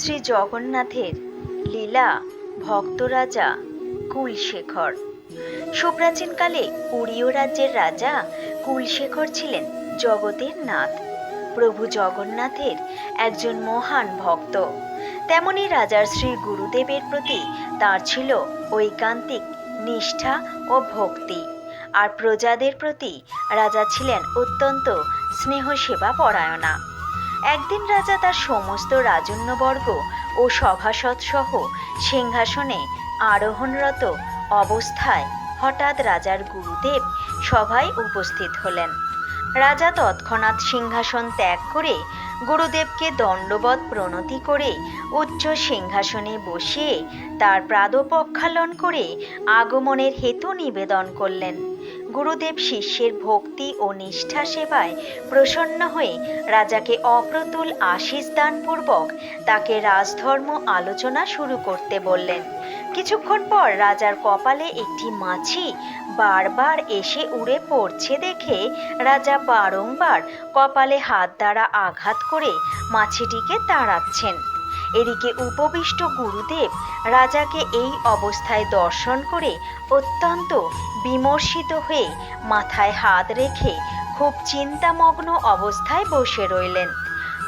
শ্রী জগন্নাথের লীলা ভক্তরাজা কুলশেখর। সুপ্রাচীনকালে উড়ীয় রাজ্যের রাজা কুলশেখর ছিলেন জগতের নাথ। প্রভু জগন্নাথের একজন মহান ভক্ত। তেমনি রাজার শ্রী গুরুদেবের প্রতি তার ছিল ঐকান্তিক নিষ্ঠা ও ভক্তি। আর প্রজাদের প্রতি রাজা ছিলেন অত্যন্ত স্নেহ সেবা পরায়ণা। একদিন রাজা তার সমস্ত রাজন্যবর্গ ও সভাসদ সহ সিংহাসনে আরোহণরত অবস্থায় হঠাৎ রাজার গুরুদেব সভায় উপস্থিত হলেন। রাজা তৎক্ষণাৎ সিংহাসন ত্যাগ করে গুরুদেবকে দণ্ডবৎ প্রণতি করে উচ্চ সিংহাসনে বসিয়ে তার প্রাদপক্ষালন করে আগমনের হেতু নিবেদন করলেন। গুরুদেব শিষ্যের ভক্তি ও নিষ্ঠা সেবায় প্রসন্ন হয়ে রাজাকে অপ্রতুল আশিস দানপূর্বক তাকে রাজধর্ম আলোচনা শুরু করতে বললেন। কিছুক্ষণ পর রাজার কপালে একটি মাছি বারবার এসে উড়ে পড়ছে দেখে রাজা বারংবার কপালে হাত দ্বারা আঘাত করে মাছিটিকে তাড়াচ্ছেন। এদিকে উপবিষ্ট গুরুদেব রাজাকে এই অবস্থায় দর্শন করে অত্যন্ত বিমর্ষিত হয়ে মাথায় হাত রেখে খুব চিন্তামগ্ন অবস্থায় বসে রইলেন।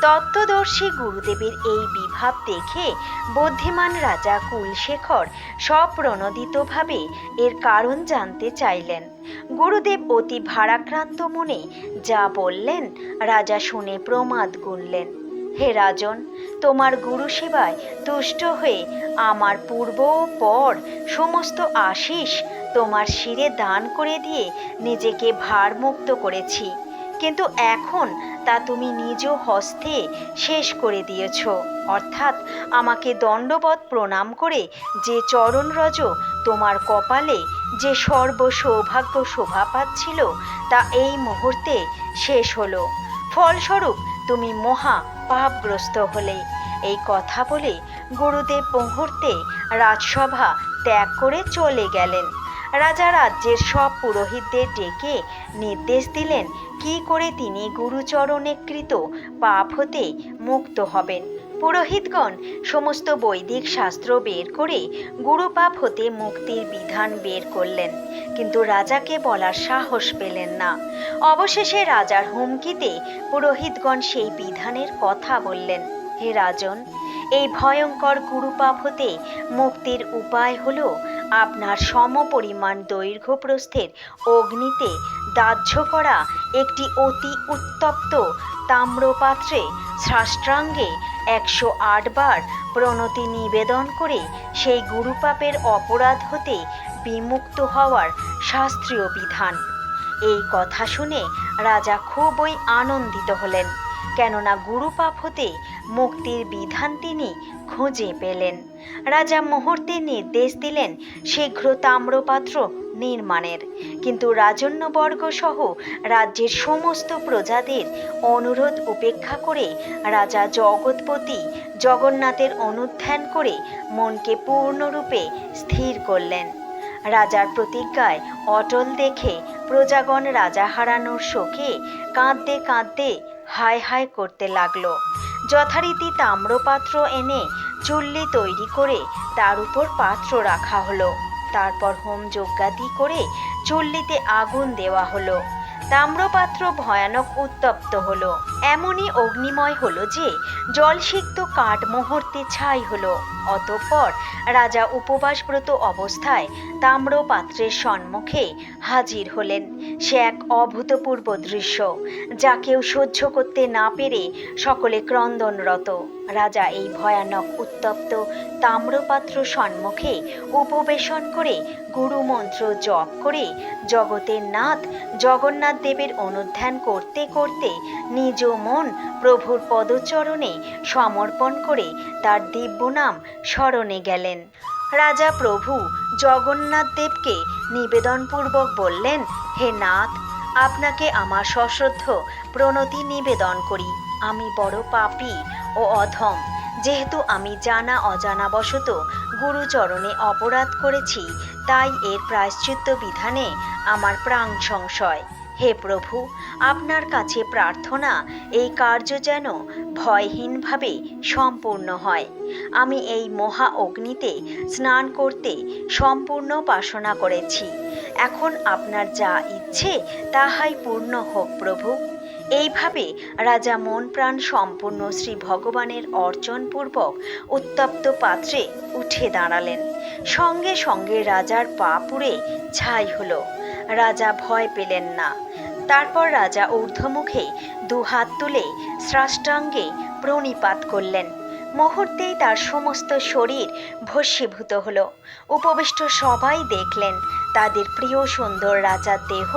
তত্ত্বদর্শী গুরুদেবের এই বিভাব দেখে বুদ্ধিমান রাজা কুলশেখর সপ্রণোদিতভাবে এর কারণ জানতে চাইলেন। গুরুদেব অতি ভারাক্রান্ত মনে যা বললেন, রাজা শুনে প্রমাদ গুনলেন, হে রাজন, তোমার গুরু সেবায় তুষ্ট হয়ে আমার পূর্ব ও পর সমস্ত আশিস তোমার শিরে দান করে দিয়ে নিজেকে ভারমুক্ত করেছি। কিন্তু এখন তা তুমি নিজ হস্তে শেষ করে দিয়েছ। অর্থাৎ আমাকে দণ্ডবধ প্রণাম করে যে চরণরজ তোমার কপালে যে সর্ব সৌভাগ্য শোভা পাচ্ছিল, তা এই মুহূর্তে শেষ হলো। ফলস্বরূপ তুমি মহা পাপগ্রস্ত হলে। এই কথা বলে গুরুদেব মুহূর্তে রাজসভা ত্যাগ করে চলে গেলেন। রাজা রাজ্যের সব পুরোহিতদের ডেকে নির্দেশ দিলেন, কি করে তিনি গুরুচরণে কৃত পাপ হতে মুক্ত হবেন। পুরোহিতগণ সমস্ত বৈদিক শাস্ত্র বের করে গুরুপাপ হতে মুক্তির বিধান বের করলেন, কিন্তু রাজাকে বলার সাহস পেলেন না। অবশেষে রাজার হুমকিতে পুরোহিতগণ সেই বিধানের কথা বললেন, হে রাজন, এই ভয়ঙ্কর গুরুপাপ হতে মুক্তির উপায় হলো আপনার সমপরিমাণ দৈর্ঘ্য প্রস্থের অগ্নিতে দাহ্য করা একটি অতি উত্তপ্ত তাম্রপাত্রে সাষ্টাঙ্গে একশো আটবার প্রণতি নিবেদন করে সেই গুরুপাপের অপরাধ হতে বিমুক্ত হওয়ার শাস্ত্রীয় বিধান। এই কথা শুনে রাজা খুবই আনন্দিত হলেন। কেননা গুরুপাপ হতে মুক্তির বিধান তিনি খুঁজে পেলেন। রাজা মুহূর্তে নির্দেশ দিলেন শীঘ্র তাম্রপাত্র নির্মাণের। কিন্তু রাজন্যবর্গ সহ রাজ্যের সমস্ত প্রজাদের অনুরোধ উপেক্ষা করে রাজা জগৎপতি জগন্নাথের অনুধ্যান করে মনকে পূর্ণরূপে স্থির করলেন। রাজার প্রতিজ্ঞায় অটল দেখে প্রজাগণ রাজা হারানোর শোকে কাঁদতে কাঁদতে হায় হায় করতে লাগল। যথারীতি তাম্রপাত্র এনে চুল্লি তৈরি করে তার উপর পাত্র রাখা হলো। তারপর হোম যজ্ঞাদি করে চুল্লিতে আগুন দেওয়া হলো। তাম্রপাত্র ভয়ানক উত্তপ্ত হলো। এমনই অগ্নিময় হলো যে জলসিক্ত কাঠ মুহূর্তে ছাই হলো। অতঃপর রাজা উপবাসব্রত অবস্থায় তাম্রপাত্রের সম্মুখে হাজির হলেন। সে এক অভূতপূর্ব দৃশ্য, যা কেউ সহ্য করতে না পেরে সকলে ক্রন্দনরত। রাজা এই ভয়ানক উত্তপ্ত তাম্রপাত্র সম্মুখে উপবেশন করে গুরুমন্ত্র জপ করে জগতের নাথ জগন্নাথ দেবের অনুধ্যান করতে করতে নিজ মন প্রভুর পদচরণে সমর্পণ করে তার দিব্য নাম স্মরণে গেলেন। রাজা প্রভু জগন্নাথ দেবকে নিবেদনপূর্বক বললেন, হে নাথ, আপনাকে আমার সশ্রদ্ধ প্রণতি নিবেদন করি। আমি বড় পাপি ও অধম। যেহেতু আমি জানা অজানাবশত গুরুচরণে অপরাধ করেছি, তাই এর প্রায়শ্চিত্ত বিধানে আমার প্রাণ সংশয়। হে প্রভু, আপনার কাছে প্রার্থনা, এই কার্য যেন ভয়হীনভাবে সম্পূর্ণ হয়। আমি এই মহা অগ্নিতে স্নান করতে সম্পূর্ণ বাসনা করেছি। এখন আপনার যা ইচ্ছে, তাহাই পূর্ণ হোক প্রভু। এইভাবে রাজা মন প্রাণ সম্পূর্ণ শ্রী ভগবানের অর্চনপূর্বক উত্তপ্ত পাত্রে উঠে দাঁড়ালেন। সঙ্গে সঙ্গে রাজার পা পুড়ে ছাই হলো। রাজা ভয় পেলেন না। তারপর রাজা ঊর্ধ্বমুখে দুহাত তুলে স্রাষ্টাঙ্গে প্রণিপাত করলেন। মুহূর্তেই তার সমস্ত শরীর ভস্মীভূত হলো। উপবিষ্ট সবাই দেখলেন তাদের প্রিয় সুন্দর রাজার দেহ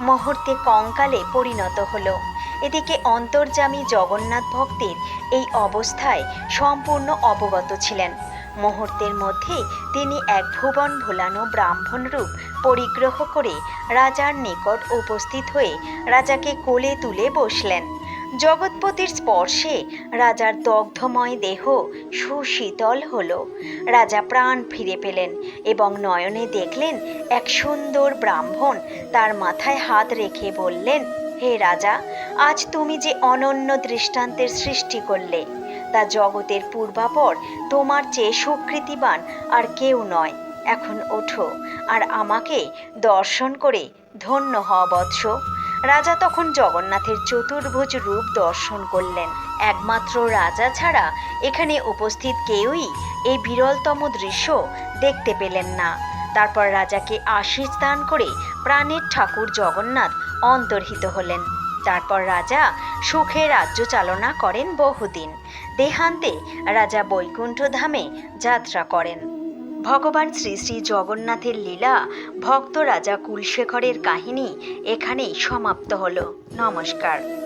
মুহূর্তে কঙ্কালে পরিণত হলো। এদিকে অন্তর্যামী জগন্নাথ ভক্তের এই অবস্থায় সম্পূর্ণ অবগত ছিলেন। মুহূর্তের মধ্যে তিনি এক ভুবন ভোলানো ব্রাহ্মণ রূপ পরিগ্রহ করে রাজার নিকট উপস্থিত হয়ে রাজাকে কোলে তুলে বসলেন। জগৎপতির স্পর্শে রাজার দগ্ধময় দেহ সুশীতল হল। রাজা প্রাণ ফিরে পেলেন এবং নয়নে দেখলেন এক সুন্দর ব্রাহ্মণ তার মাথায় হাত রেখে বললেন, হে রাজা, আজ তুমি যে অনন্য দৃষ্টান্তের সৃষ্টি করলে তা জগতের পূর্বাপর। তোমার চেয়ে সুকৃতিবান আর কেউ নয়। এখন ওঠো, আর আমাকে দর্শন করে ধন্য হও বৎস। রাজা তখন জগন্নাথের চতুর্ভুজ রূপ দর্শন করলেন। একমাত্র রাজা ছাড়া এখানে উপস্থিত কেউই এই বিরলতম দৃশ্য দেখতে পেলেন না। তারপর রাজাকে আশীষ দান করে প্রাণের ঠাকুর জগন্নাথ অন্তর্হিত হলেন। তারপর রাজা সুখে রাজ্য চালনা করেন বহুদিন। দেহান্তে রাজা বৈকুণ্ঠ ধামে যাত্রা করেন। ভগবান শ্রী শ্রী জগন্নাথের লীলা ভক্ত রাজা কুলশেখরের কাহিনী এখানেই সমাপ্ত হলো। নমস্কার।